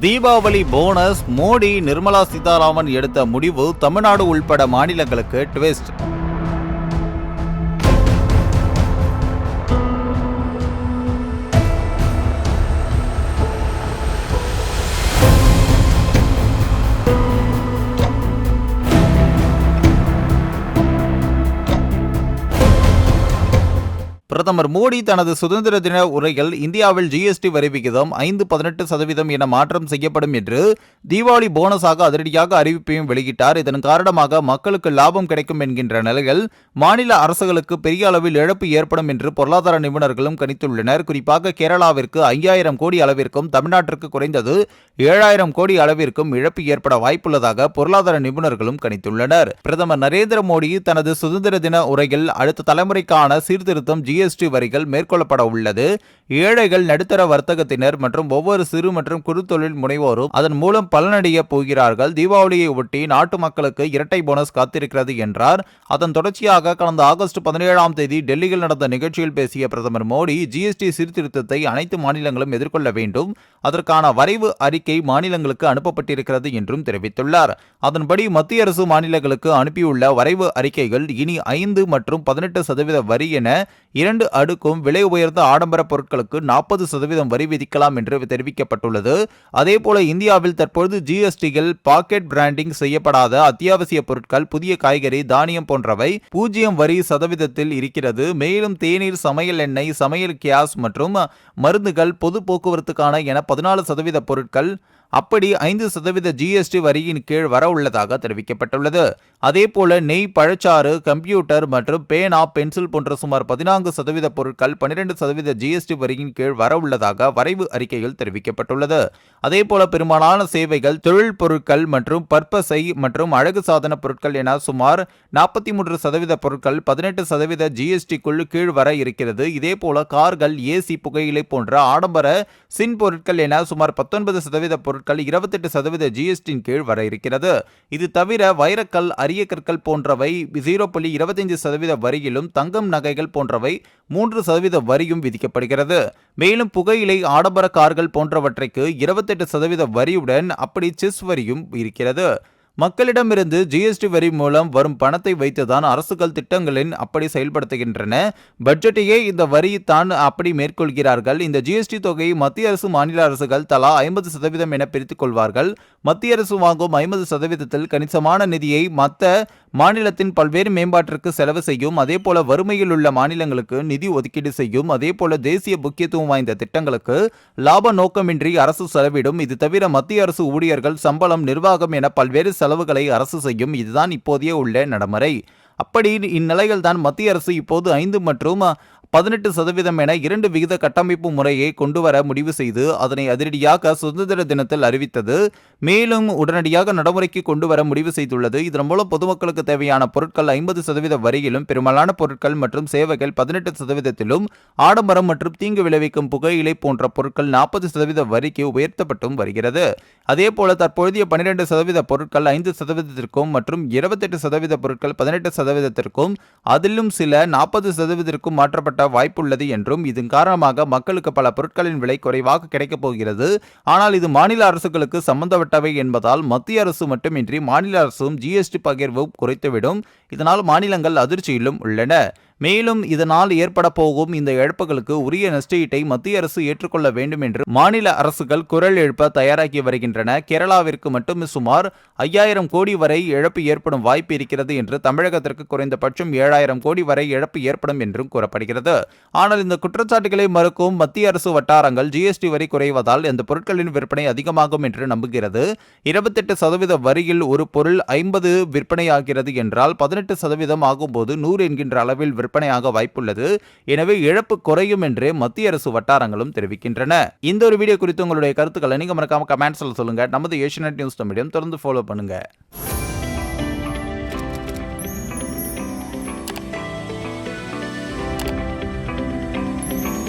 Deepavali bonus Modi Nirmala Sitharaman எடுத்த முடிவு தமிழ்நாடு உள்பட மாநிலங்களுக்கு ட்விஸ்ட். பிரதமர் மோடி தனது சுதந்திர தின உரையில் இந்தியாவில் ஜிஎஸ்டி வரி விகிதம் ஐந்து பதினெட்டு சதவீதம் என மாற்றம் செய்யப்படும் என்று தீபாவளி போனஸாக அதிரடியாக அறிவிப்பையும் வெளியிட்டார். இதன் காரணமாக மக்களுக்கு லாபம் கிடைக்கும் என்கின்ற நிலையில் மாநில அரசுகளுக்கு பெரிய அளவில் இழப்பு ஏற்படும் என்று பொருளாதார நிபுணர்களும் கணித்துள்ளனர். குறிப்பாக கேரளாவிற்கு ஐயாயிரம் கோடி அளவிற்கும் தமிழ்நாட்டிற்கு குறைந்தது ஏழாயிரம் கோடி அளவிற்கும் இழப்பு ஏற்பட வாய்ப்புள்ளதாக பொருளாதார நிபுணர்களும் கணித்துள்ளனர். பிரதமர் நரேந்திர மோடி தனது சுதந்திர தின உரையில் அடுத்த தலைமுறைக்கான சீர்திருத்தம் ஜிஎஸ்டி வரிகள் மேற்கொள்ளப்பட உள்ளது. ஏழைகள் நடுத்தர வர்த்தகத்தினர் மற்றும் ஒவ்வொரு சிறு மற்றும் குறு தொழில் முனைவோரும் அதன் மூலம் பலனடைய போகிறார்கள். தீபாவளியை ஒட்டி நாட்டு மக்களுக்கு இரட்டை போனஸ் காத்திருக்கிறது என்றார். அதன் தொடர்ச்சியாக கடந்த ஆகஸ்ட் பதினேழாம் தேதி டெல்லியில் நடந்த நிகழ்ச்சியில் பேசிய பிரதமர் மோடி ஜிஎஸ்டி சீர்திருத்தத்தை அனைத்து மாநிலங்களும் எதிர்கொள்ள வேண்டும். அதற்கான வரைவு அறிக்கை மாநிலங்களுக்கு அனுப்பப்பட்டிருக்கிறது என்றும் தெரிவித்துள்ளார். அதன்படி மத்திய அரசு மாநிலங்களுக்கு அனுப்பியுள்ள வரைவு அறிக்கைகள் இனி ஐந்து மற்றும் பதினெட்டு சதவீத வரி என இரண்டு அடுக்கும் விலை உயர்ந்த ஆடம்பர பொருட்களுக்கு நாற்பது சதவீதம் வரி விதிக்கலாம் என்று தெரிவிக்கப்பட்டுள்ளது. அதேபோல இந்தியாவில் தற்பொழுது ஜிஎஸ்டியில் பாக்கெட் பிராண்டிங் செய்யப்படாத அத்தியாவசிய பொருட்கள் புதிய காய்கறி தானியம் போன்றவை பூஜ்ஜியம் வரி சதவீதத்தில் இருக்கிறது. மேலும் தேநீர் சமையல் எண்ணெய் சமையல் கேஸ் மற்றும் மருந்துகள் பொது போக்குவரத்துக்கான என பதினாலு சதவீத பொருட்கள் அப்படி ஐந்து சதவீத ஜிஎஸ்டி வரியின் கீழ் வர உள்ளதாக தெரிவிக்கப்பட்டுள்ளது. அதேபோல நெய் பழச்சாறு கம்ப்யூட்டர் மற்றும் பேனா பென்சில் போன்ற சுமார் பதினான்கு சதவீத பொருட்கள் பனிரெண்டு சதவீத ஜிஎஸ்டி வரியின் கீழ் வர உள்ளதாக வரைவு அறிக்கையில் தெரிவிக்கப்பட்டுள்ளது. அதேபோல பெரும்பாலான சேவைகள் தொழில் பொருட்கள் மற்றும் பற்பசை மற்றும் அழகு சாதன பொருட்கள் என சுமார் நாற்பத்தி மூன்று சதவீத பொருட்கள் பதினெட்டு சதவீத ஜிஎஸ்டிக்குள் கீழ் வர இருக்கிறது. இதேபோல கார்கள் ஏசி புகையிலை போன்ற ஆடம்பர சின் பொருட்கள் என சுமார் பத்தொன்பது சதவீத பொருட்கள் இருபத்தெட்டு சதவீத ஜிஎஸ்டியின் கீழ் வர இருக்கிறது. இது தவிர வைரக்கல் அரிய கற்கள் போன்றவை ஜீரோ புள்ளி இருபத்தைந்து சதவீத வரியிலும் தங்கம் நகைகள் போன்றவை மூன்று சதவீத வரியும் விதிக்கப்படுகிறது. மேலும் புகையிலை ஆடம்பர கார்கள் போன்றவற்றைக்கு இருபத்தெட்டு சதவீத வரியுடன் அப்படி செஸ் வரியும் இருக்கிறது. மக்களிடமிருந்து ஜிஎஸ்டி வரி மூலம் வரும் பணத்தை வைத்துதான் அரசுகள் திட்டங்களின் அப்படி செயல்படுத்துகின்றன. பட்ஜெட்டையே இந்த வரி தான் அப்படி மேற்கொள்கிறார்கள். இந்த ஜிஎஸ்டி தொகையை மத்திய அரசு மாநில அரசுகள் தலா ஐம்பது சதவீதம் என பிரித்துக் கொள்வார்கள். மத்திய அரசு வாங்கும் ஐம்பது சதவீதத்தில் கணிசமான நிதியை மற்ற மாநிலத்தின் பல்வேறு மேம்பாட்டிற்கு செலவு செய்யும் அதேபோல வறுமையில் உள்ள மாநிலங்களுக்கு நிதி ஒதுக்கீடு செய்யும் அதேபோல தேசிய முக்கியத்துவம் வாய்ந்த திட்டங்களுக்கு லாப நோக்கமின்றி அரசு செலவிடும். இது தவிர மத்திய அரசு ஊழியர்கள் சம்பளம் நிர்வாகம் என பல்வேறு செலவுகளை அரசு செய்யும். இதுதான் இப்போதைய உள்ள நடைமுறை. அப்படி இந்நிலையில்தான் மத்திய அரசு இப்போது ஐந்து மற்றும் பதினெட்டு சதவீதம் என இரண்டு விகித கட்டமைப்பு முறையை கொண்டு வர முடிவு செய்து அதனை அதிரடியாக சுதந்திர தினத்தில் அறிவித்தது. மேலும் உடனடியாக நடைமுறைக்கு கொண்டு வர முடிவு செய்துள்ளது. இதன் மூலம் பொதுமக்களுக்கு தேவையான பொருட்கள் ஐம்பது சதவீத வரியிலும் பெரும்பாலான பொருட்கள் மற்றும் சேவைகள் பதினெட்டு சதவீதத்திலும் ஆடம்பரம் மற்றும் தீங்கு விளைவிக்கும் புகையிலை போன்ற பொருட்கள் நாற்பது சதவீத வரிக்கு உயர்த்தப்பட்டும் வருகிறது. அதேபோல தற்பொழுதைய பன்னிரண்டு சதவீத பொருட்கள் ஐந்து சதவீதத்திற்கும் மற்றும் இருபத்தெட்டு சதவீத பொருட்கள் பதினெட்டு சதவீதத்திற்கும் அதிலும் சில நாற்பது சதவீதத்திற்கும் மாற்றப்பட்ட வாய்ப்புள்ளது என்றும் இதன் காரணமாக மக்களுக்கு பல பொருட்களின் விலை குறைவாக கிடைக்கப் போகிறது. ஆனால் இது மாநில அரசுகளுக்கு சம்பந்தப்பட்டவை என்பதால் மத்திய அரசு மட்டுமின்றி மாநில அரசும் ஜிஎஸ்டி பகிர்வு குறைத்துவிடும். இதனால் மாநிலங்கள் அதிர்ச்சியிலும் உள்ளன. மேலும் இதனால் ஏற்பட போகும் இந்த இழப்புகளுக்கு உரிய நஷ்டஈட்டை மத்திய அரசு ஏற்றுக்கொள்ள வேண்டும் என்று மாநில அரசுகள் குரல் எழுப்ப தயாராகி வருகின்றன. கேரளாவிற்கு மட்டும் சுமார் ஐயாயிரம் கோடி வரை இழப்பு ஏற்படும் வாய்ப்பு இருக்கிறது என்று தமிழகத்திற்கு குறைந்தபட்சம் ஏழாயிரம் கோடி வரை இழப்பு ஏற்படும் என்றும் கூறப்படுகிறது. ஆனால் இந்த குற்றச்சாட்டுகளை மறுக்கும் மத்திய அரசு வட்டாரங்கள் ஜிஎஸ்டி வரி குறைவதால் இந்த பொருட்களின் விற்பனை அதிகமாகும் என்று நம்புகிறது. இருபத்தெட்டு சதவீத வரியில் ஒரு பொருள் ஐம்பது விற்பனையாகிறது என்றால் பதினெட்டு சதவீதம் ஆகும்போது நூறு என்கின்ற அளவில் விற்பனையாக வாய்ப்புள்ளது. எனவே இழப்பு குறையும் என்று மத்திய அரசு வட்டாரங்களும் தெரிவிக்கின்றன. இந்த ஒரு வீடியோ குறித்து உங்களுடைய கருத்துக்களை நீங்க மறக்காம கமெண்ட்ஸ்ல சொல்லுங்க. நமது ஏஷியநெட் நியூஸ் தமிழையும் தொடர்ந்து ஃபாலோ பண்ணுங்க.